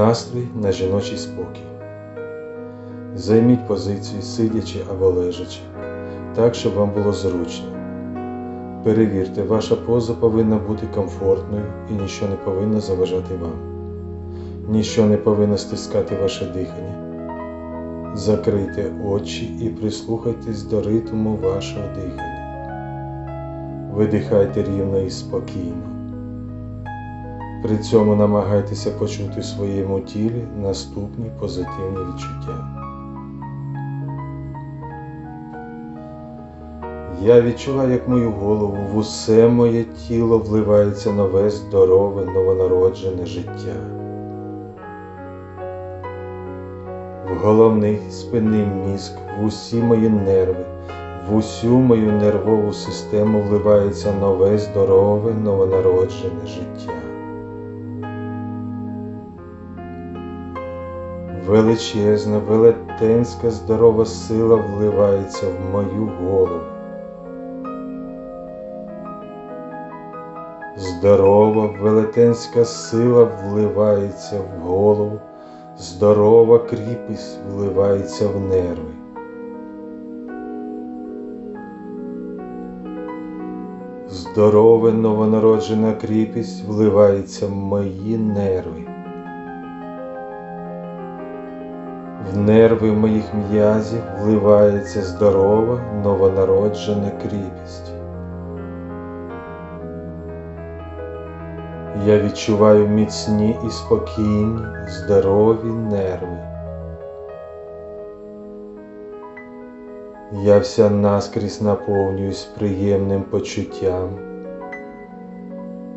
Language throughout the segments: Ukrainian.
Настрій на жіночий спокій. Займіть позицію сидячи або лежачи, так, щоб вам було зручно. Перевірте, ваша поза повинна бути комфортною і нічого не повинно заважати вам. Ніщо не повинно стискати ваше дихання. Закрийте очі і прислухайтесь до ритму вашого дихання. Видихайте рівно і спокійно. При цьому намагайтеся почути в своєму тілі наступні позитивні відчуття. Я відчуваю, як мою голову в усе моє тіло вливається нове здорове новонароджене життя. В головний спинний мізк, в усі мої нерви, в усю мою нервову систему вливається нове здорове новонароджене життя. Величезна, велетенська здорова сила вливається в мою голову. Здорова, велетенська сила вливається в голову, здорова кріпість вливається в нерви. Здорова новонароджена кріпість вливається в мої нерви. В нерви моїх м'язів вливається здорова новонароджена кріпість. Я відчуваю міцні і спокійні, здорові нерви. Я вся наскрізь наповнююсь приємним почуттям,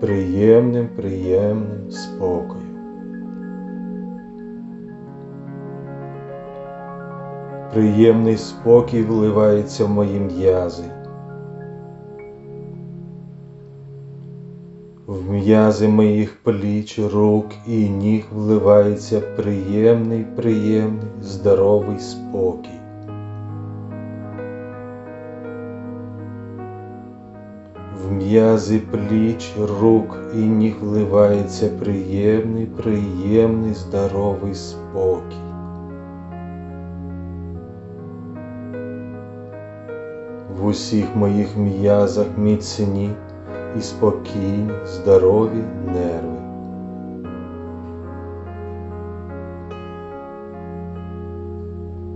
приємним, приємним спокоєм. Приємний спокій вливається в мої м'язи. В м'язи моїх пліч, рук і ніг вливається приємний, приємний, здоровий спокій. В м'язи пліч, рук і ніг вливається приємний, приємний, здоровий спокій. Усіх моїх м'язах міцні і спокійні, здорові нерви.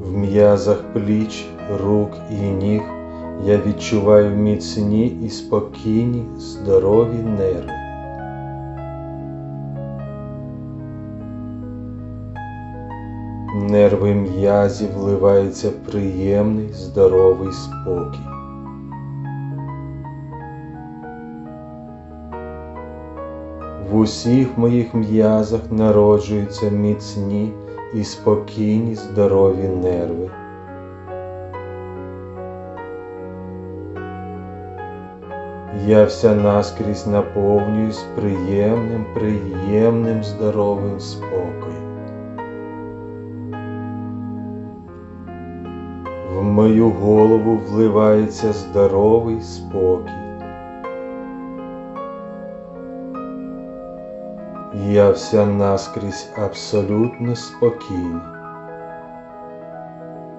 В м'язах пліч, рук і ніг я відчуваю міцні і спокійні, здорові нерви. Нерви м'язів вливається приємний, здоровий спокій. В усіх моїх м'язах народжуються міцні і спокійні здорові нерви. Я вся наскрізь наповнююсь приємним, приємним здоровим спокоєм. В мою голову вливається здоровий спокій. Я вся наскрізь абсолютно спокійна,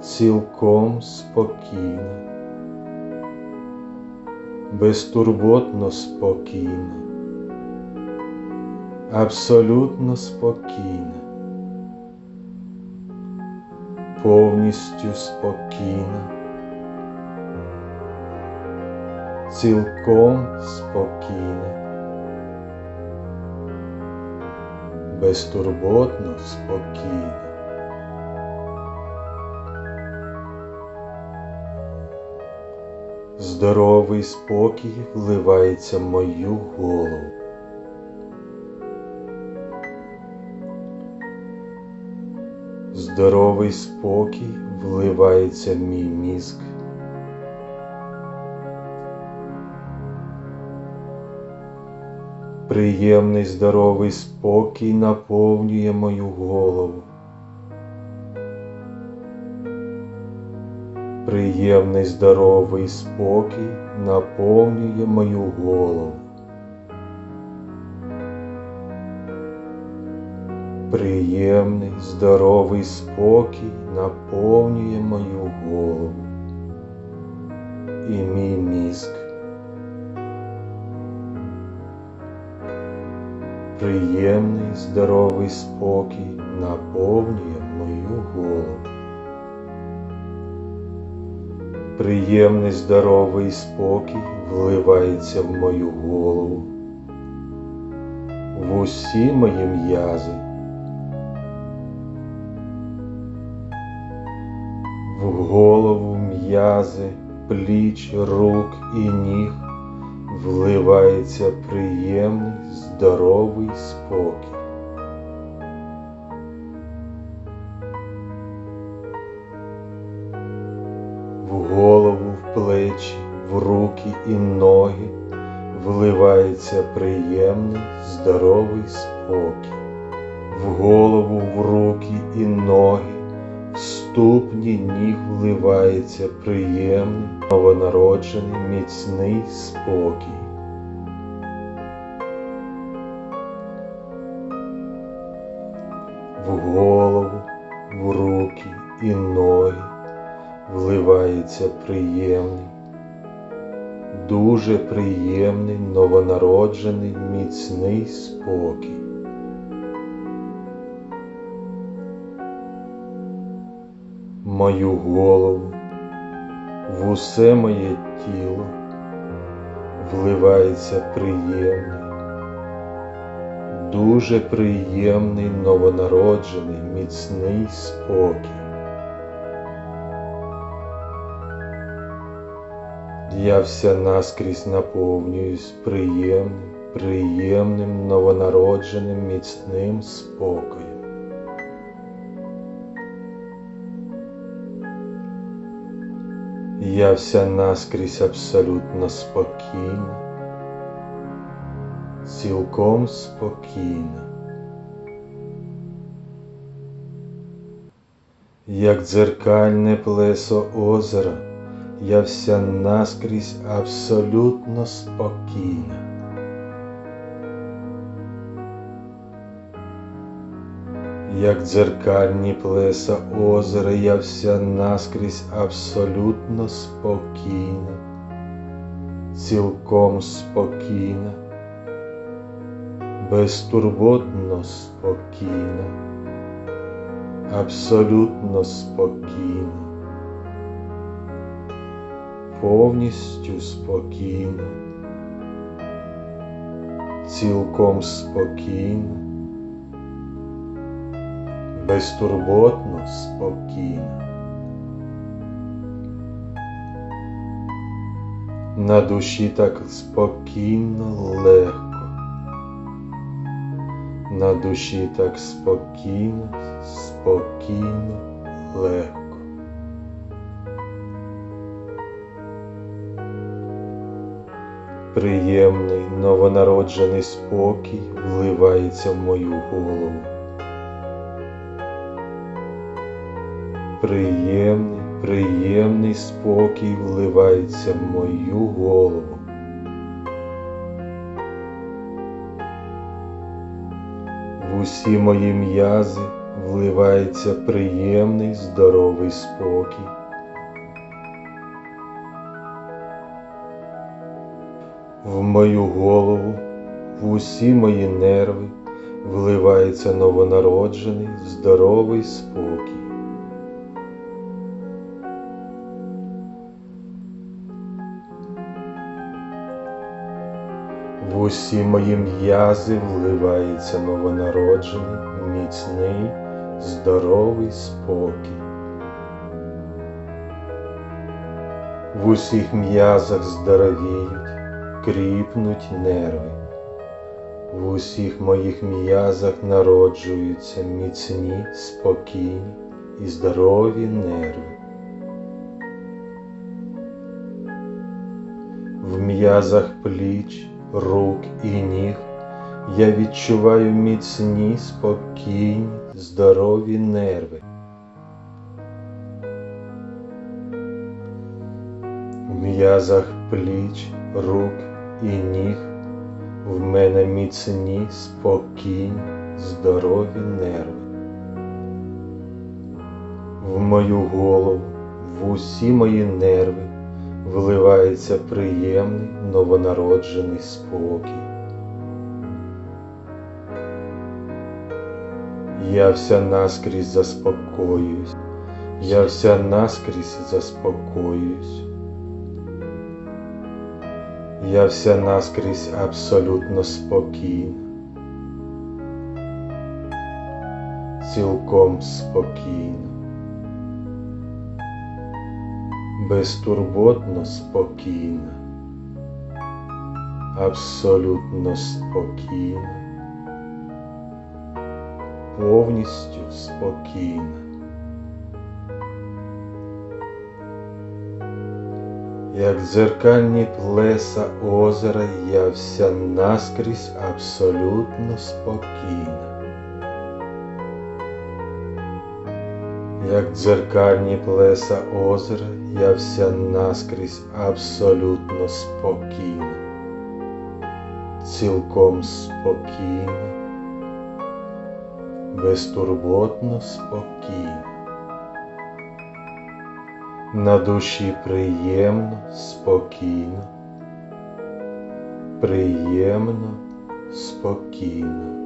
цілком спокійна, безтурботно спокійна, абсолютно спокійна, повністю спокійна, цілком спокійна. Безтурботно, спокійно. Здоровий спокій вливається в мою голову. Здоровий спокій вливається в мій мізк. Приємний здоровий спокій наповнює мою голову. Приємний здоровий спокій наповнює мою голову. Приємний, здоровий спокій наповнює мою голову і мій мізк. Приємний, здоровий спокій наповнює мою голову. Приємний, здоровий спокій вливається в мою голову, в усі мої м'язи, в голову м'язи, пліч, рук і ніг вливається приємний, здоровий спокій. В голову, в плечі, в руки і ноги вливається приємний, здоровий спокій. В голову, в руки і ноги, ступні ніг вливається приємний, новонароджений, міцний спокій. В голову, в руки і ноги вливається приємний, дуже приємний новонароджений міцний спокій. Мою голову, в усе моє тіло вливається приємний, дуже приємний новонароджений міцний спокій. Я вся наскрізь наповнююсь приємним, приємним новонародженим міцним спокоєм. Я вся наскрізь абсолютно спокійна, цілком спокійна. Як дзеркальне плесо озера, я вся наскрізь абсолютно спокійна. Як дзеркальні плеса озера, я вся наскрізь абсолютно спокійна, цілком спокійна, безтурботно спокійна, абсолютно спокійна. Повністю спокійно, цілком спокійно, безтурботно спокійно. На душі так спокійно, легко, на душі так спокійно, спокійно, легко. Приємний новонароджений спокій вливається в мою голову. Приємний, приємний спокій вливається в мою голову. В усі мої м'язи вливається приємний здоровий спокій. В мою голову, в усі мої нерви вливається новонароджений здоровий спокій. Усі мої м'язи вливається новонароджений, міцний, здоровий спокій. В усіх м'язах здоровіють, кріпнуть нерви. В усіх моїх м'язах народжуються міцні, спокійні і здорові нерви. В м'язах пліч, рук і ніг я відчуваю міцні, спокійні, здорові нерви. В м'язах пліч, рук і ніг в мене міцні, спокійні, здорові нерви. В мою голову, в усі мої нерви вливається приємний новонароджений спокій. Я вся наскрізь заспокоююсь, я вся наскрізь заспокоююсь. Я вся наскрізь абсолютно спокійна, цілком спокійна, безтурботно спокійна, абсолютно спокійна, повністю спокійна. Як дзеркальні плеса озера, я вся наскрізь абсолютно спокійна. Як дзеркальні плеса озера, я вся наскрізь абсолютно спокійна, цілком спокійна, безтурботно спокійна. На душі приємно, спокійно, приємно, спокійно.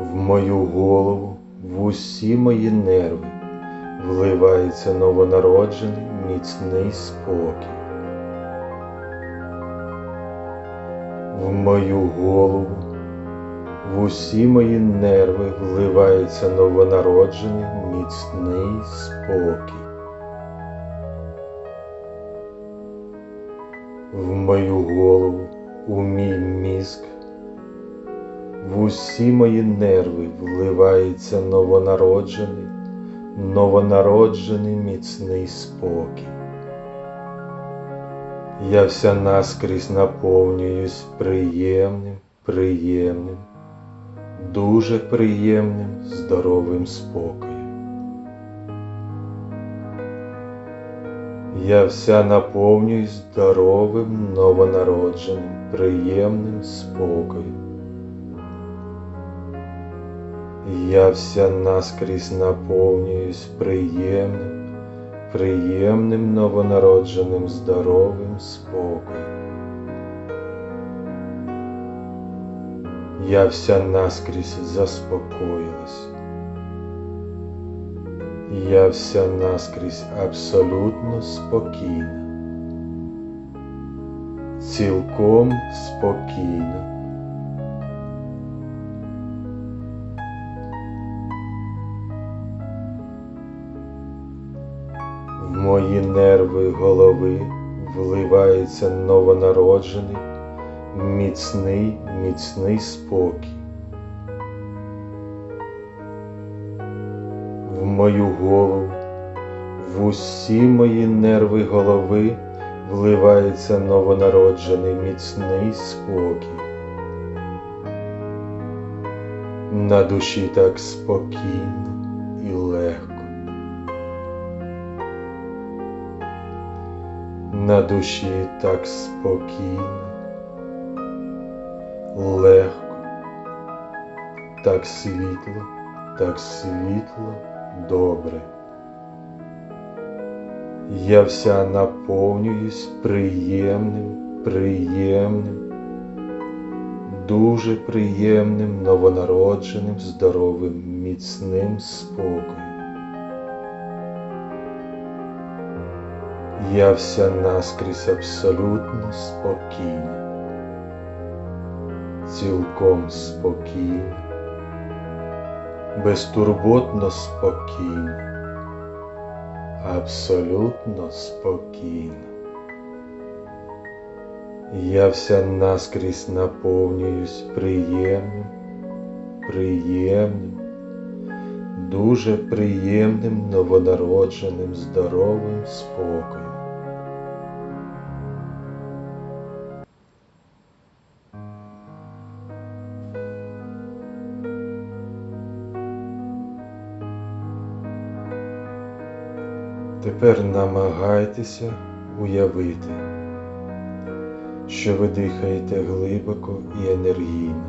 В мою голову, в усі мої нерви вливається новонароджений міцний спокій. В мою голову в усі мої нерви вливається новонароджений міцний спокій. В мою голову, у мій мізк, в усі мої нерви вливається новонароджений, новонароджений міцний спокій. Я вся наскрізь наповнююсь приємним, приємним, дуже приємним, здоровим спокоєм. Я вся наповнююсь здоровим, новонародженим, приємним спокоєм. Я вся наскрізь наповнююсь приємним, приємним новонародженим здоровим спокоєм. Я вся наскрізь заспокоїлась. Я вся наскрізь абсолютно спокійна, цілком спокійна. Мої нерви голови вливається новонароджений, міцний, міцний спокій. В мою голову, в усі мої нерви голови вливається новонароджений міцний спокій. На душі так спокійно душі так спокійно, легко, так світло, так світло, добре. Я вся наповнююсь приємним, приємним, дуже приємним новонародженим, здоровим, міцним спокоєм. Я вся наскрізь абсолютно спокійна, цілком спокійна, безтурботно спокійна, абсолютно спокійна. Я вся наскрізь наповнююсь приємним, приємним, дуже приємним новонародженим здоровим спокоєм. Тепер намагайтеся уявити, що ви дихаєте глибоко і енергійно.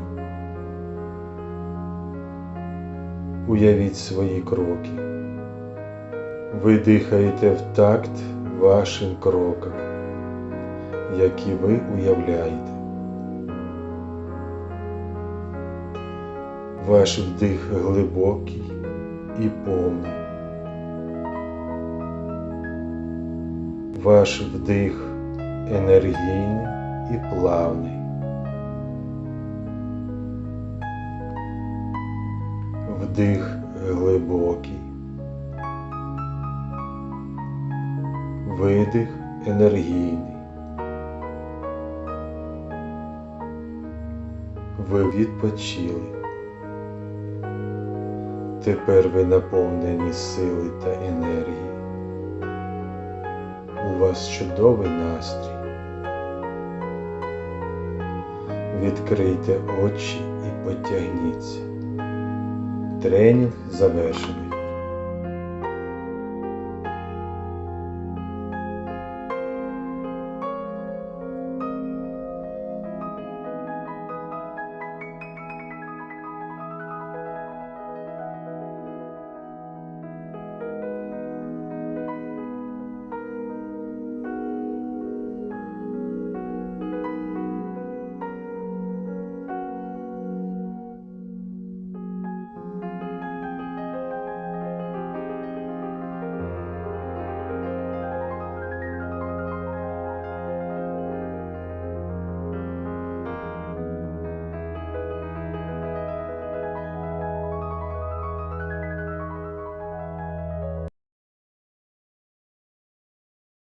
Уявіть свої кроки. Ви дихаєте в такт вашим крокам, які ви уявляєте. Ваш вдих глибокий і повний. Ваш вдих енергійний і плавний. Вдих глибокий. Видих енергійний. Ви відпочили. Тепер ви наповнені сили та енергії. У вас чудовий настрій. Відкрийте очі і потягніться. Тренінг завершено.